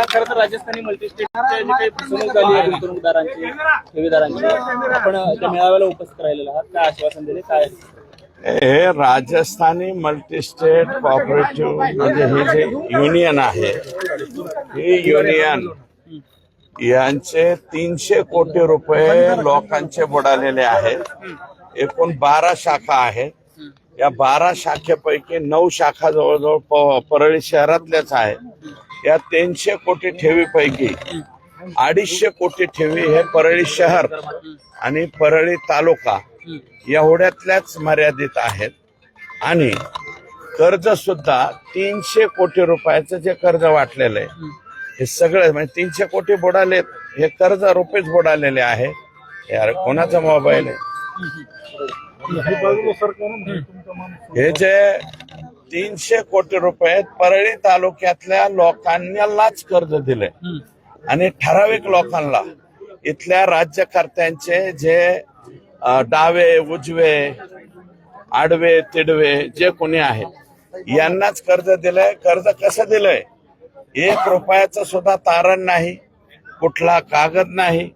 दादा खरं तर राजस्थानी मल्टीस्टेटच्या जे काही फसवणूक झाली आहे गुंतवणूकदारांची ठेवीदारांची आपण त्या मेळाव्याला उपस्थित राहिलेला आहात. काय आश्वासन दिले? काय हे राजस्थानी मल्टीस्टेट कॉपरेटिव्ह म्हणजे हे जे युनियन आहे हे युनियन यांचे तीनशे कोटी रुपये लोकांचे बुडालेले आहेत. एकूण बारा शाखा आहेत. या बारा शाखेपैकी नऊ शाखा जवळजवळ परळी शहरातल्याच आहेत. या तीनशे कोटी ठेवीपैकी अडीचशे कोटी ठेवी हे परळी शहर आणि परळी तालुका एवढ्यातल्याच मर्यादित आहेत. आणि कर्ज सुद्धा तीनशे कोटी रुपयाचं जे कर्ज वाटलेलं आहे हे सगळं म्हणजे तीनशे कोटी बुडालेत हे कर्ज रुपयेच बुडालेले आहे. यार कोणाचा मोबाईल आहे? हे जे तीनशे कोटी रुपये परळी तालुक्यातल्या लोकांनाच कर्ज दिले. आणि ठराविक लोकांना इथल्या राज्यकर्त्यांचे जे डावे उजवे आडवे तिडवे जे कोणी आहेत यांनाच कर्ज दिलंय. कर्ज कसं दिलंय? एक रुपयाचं सुद्धा तारण नाही कुठला कागद नाही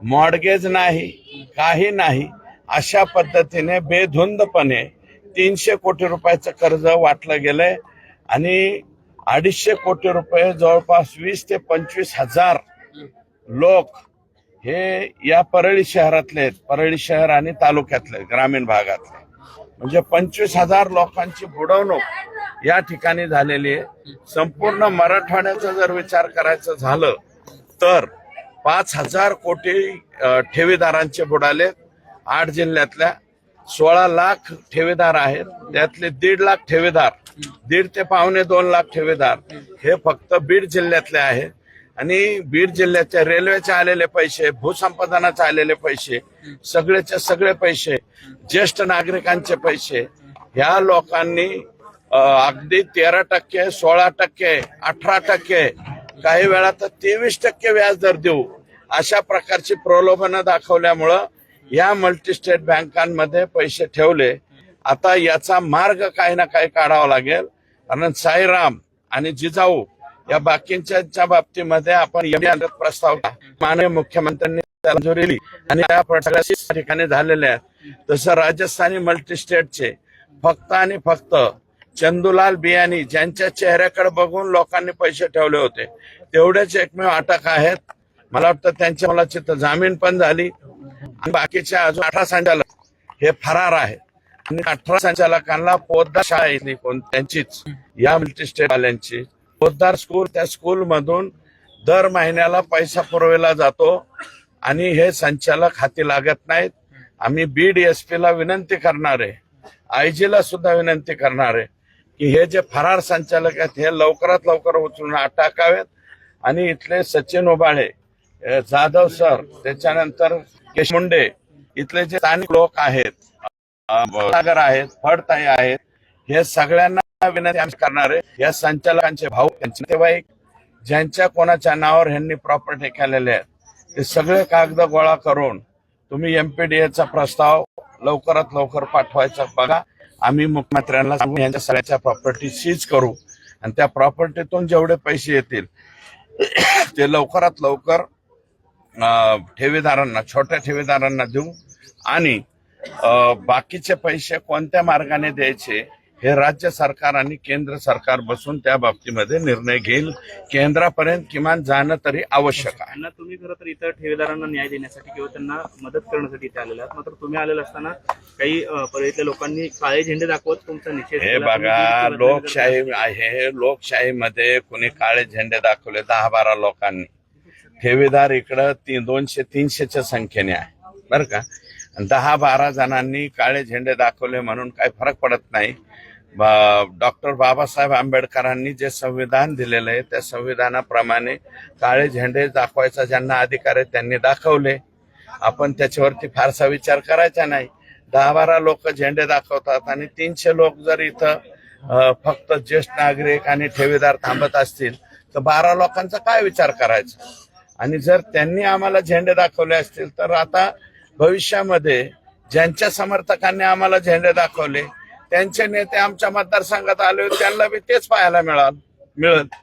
मॉडगेज नाही काही नाही अशा पद्धतीने बेधुंदपणे तीनशे कोटी रुपयाचं कर्ज वाटलं गेलंय आणि अडीचशे कोटी रुपये जवळपास वीस ते पंचवीस हजार लोक हे या परळी शहरातले आहेत. परळी शहर आणि तालुक्यातले ग्रामीण भागातले म्हणजे पंचवीस हजार लोकांची बुडवणूक या ठिकाणी झालेली आहे. संपूर्ण मराठवाड्याचा जर विचार करायचं झालं तर पाच हजार कोटी ठेवीदारांचे बुडाले आठ जिल्ह्यातल्या सोळा लाख ठेवीदार आहेत. त्यातले दीड लाख ठेवीदार दीड ते पावणे दोन लाख ठेवीदार हे फक्त बीड जिल्ह्यातले आहेत. आणि बीड जिल्ह्याच्या रेल्वेचे आलेले पैसे भूसंपादनाचे आलेले पैसे सगळेचे सगळे पैसे ज्येष्ठ नागरिकांचे पैसे ह्या लोकांनी अगदी तेरा टक्के सोळा टक्के अठरा टक्के काही वेळा तर तेवीस टक्के व्याज दर देऊ अशा प्रकारची प्रलोभनं दाखवल्यामुळं या मल्टीस्टेट बँकांमध्ये पैसे ठेवले. आता याचा मार्ग काही ना काही काढावा लागेल. कारण साईराम आणि जिजाऊ या बाकींच्या बाबतीमध्ये आपण प्रस्ताव माननीय मुख्यमंत्र्यांनी मंजुरी दिली. आणि या ठिकाणी झालेल्या आहेत. तसं राजस्थानी मल्टीस्टेटचे फक्त आणि फक्त चंदूलाल बियानी ज्यांच्या चेहऱ्याकडे बघून लोकांनी पैसे ठेवले होते तेवढेच एकमेव अटक आहेत. मला वाटतं त्यांच्या मला तर जामीन पण झाली. आणि बाकीच्या अजून अठरा संचालक हे फरार आहेत. आणि अठरा संचालकांना पोद्दार शाळा येतली कोण त्यांचीच. या मल्टीस्टेट वाल्यांची. पोद्दार स्कूल त्या स्कूल मधून दर महिन्याला पैसा पुरवला जातो. आणि हे संचालक हाती लागत नाहीत. आम्ही बीड एस पी ला विनंती करणार आहे. आयजी ला सुद्धा विनंती करणार आहे की हे जे फरार संचालक आहेत हे लवकरात लवकर उचलून अटकावेत. आणि इथले सचिन उबाळे जाधव सर त्याच्यानंतर केश मुंडे इथले जे स्थानिक लोक आहेत सागर आहेत फडताई आहेत हे सगळ्यांना विनंती आम्ही या संचालकांचे भाऊ त्यांचे नातेवाईक ज्यांच्या कोणाच्या नावावर ह्यांनी प्रॉपर्टी केलेल्या आहेत ते सगळे कागद गोळा करून तुम्ही एमपीडीएचा प्रस्ताव लवकरात लवकर पाठवायचा बघा. आम्ही मुख्यमंत्र्यांना सांगून यांच्या सगळ्याच्या प्रॉपर्टी सीज करू आणि त्या प्रॉपर्टीतून जेवढे पैसे येतील ते लवकरात लवकर ठेवीदारांना छोट्या ठेवीदारांना देऊ आणि बाकीचे पैसे कोणत्या मार्गाने द्यायचे हे राज्य सरकार आणि केंद्र सरकार बसून त्या बाबतीमध्ये निर्णय घेईल. केंद्रापर्यंत किमान जाणं तरी आवश्यक आहे. तुम्ही खरं तर इतर ठेवीदारांना न्याय देण्यासाठी किंवा त्यांना मदत करण्यासाठी इथे आलेले आहात. मात्र तुम्ही आलेला असताना काही परळीतल्या लोकांनी काळे झेंडे दाखवत तुमचा निषेध हे बघा लोकशाही आहे लोकशाहीमध्ये कुणी काळे झेंडे दाखवले दहा बारा लोकांनी. ठेवीदार इकडं ती दोनशे तीनशेच्या संख्येने आहे. बरं का? दहा बारा जणांनी काळे झेंडे दाखवले म्हणून काही फरक पडत नाही. डॉक्टर बाबासाहेब आंबेडकरांनी जे संविधान दिलेलं आहे त्या संविधानाप्रमाणे काळे झेंडे दाखवायचा ज्यांना अधिकार आहे त्यांनी दाखवले. आपण त्याच्यावरती फारसा विचार करायचा नाही. दहा बारा लोक झेंडे दाखवतात आणि तीनशे लोक जर इथं फक्त ज्येष्ठ नागरिक आणि ठेवीदार थांबत असतील तर बारा लोकांचा काय विचार करायचा? आणि जर त्यांनी आम्हाला झेंडे दाखवले असतील तर आता भविष्यामध्ये ज्यांच्या समर्थकांनी आम्हाला झेंडे दाखवले त्यांचे नेते आमच्या मतदारसंघात आले होते, त्यांना बी तेच पाहायला मिळाल मिळत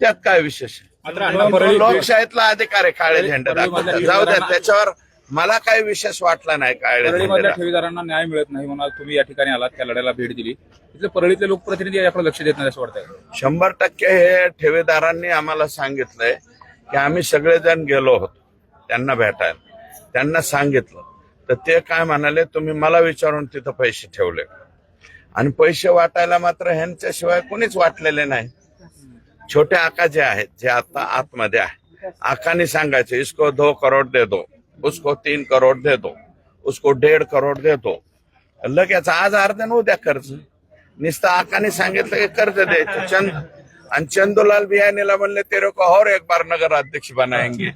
त्यात काय विशेष लोकशाहीतला अधिकार आहे काळे झेंडे दाखवतात जाऊ द्या त्याच्यावर मला काही विशेष वाटला नाही झेंडे ठेवीदारांना न्याय मिळत नाही म्हणून तुम्ही या ठिकाणी आलात त्या लढ्याला भेट दिली. इथले परळीतले लोकप्रतिनिधी याकडे लक्ष देत नाही असं वाटतंय. शंभर टक्के हे ठेवीदारांनी आम्हाला सांगितलंय की आम्ही सगळेजण गेलो होतो त्यांना भेटायला. त्यांना सांगितलं. तर ते काय म्हणाले तुम्ही मला विचारून तिथं पैसे ठेवले. आणि पैसे वाटायला मात्र ह्यांच्याशिवाय कोणीच वाटलेले नाही. छोटे आका जे आहेत जे आता आतमध्ये आहे आकाने सांगायचे इसको दो करोड दे दो. उसको तीन करोड दे दो उसको डेढ़ करोड दे दो। लगेच आज अर्धन उद्या कर्ज नुसतं आकाने सांगितलं की कर्ज द्यायचं. चंद आणि चंदूलाल बियानीला म्हणले तेरे को और एक बार नगराध्यक्ष बनाएंगे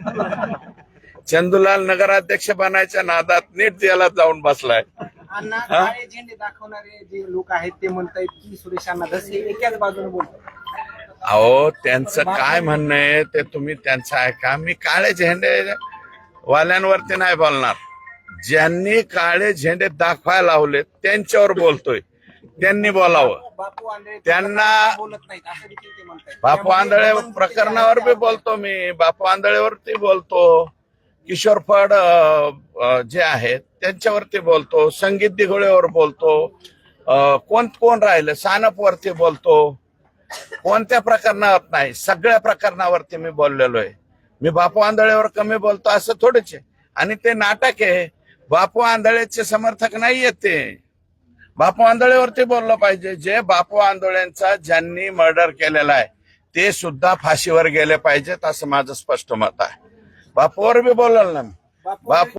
चंदूलाल नगराध्यक्ष बनायच्या नादात नीट जेलात जाऊन बसलाय. झेंडे दाखवणारे जे लोक आहेत ते म्हणतायत की सुरेश अण्णा धसे एकाच बाजूने बोलतात. अहो त्यांचं काय म्हणणं आहे ते तुम्ही त्यांचं ऐका. मी काळे झेंडे वाल्यांवरती नाही बोलणार. ज्यांनी काळे झेंडे दाखवायला लावले त्यांच्यावर बोलतोय. त्यांनी बोलावं. त्यांना- बापू आंधळे प्रकरणावर बी बोलतो मी. बापू आंधळेवरती बोलतो. किशोर फड जे आहेत त्यांच्यावरती बोलतो. संगीत दिघोळेवर बोलतो. कोण कोण राहिलं? सानप वरती बोलतो. कोणत्या प्रकरणावर नाही? सगळ्या प्रकरणावरती मी बोललेलो आहे मी बापू आंधळेवर कमी बोलतो असं थोडंच आहे. आणि ते नाटक आहे. बापू आंधळेचे समर्थक नाहीयेत ते. बापू आंधळेवरती बोललं पाहिजे. जे बापू आंधळेंचा ज्यांनी मर्डर केलेला आहे ते सुद्धा फाशीवर गेले पाहिजेत असं माझं स्पष्ट मत आहे. बापूवर बी बोलाल ना मी. बापू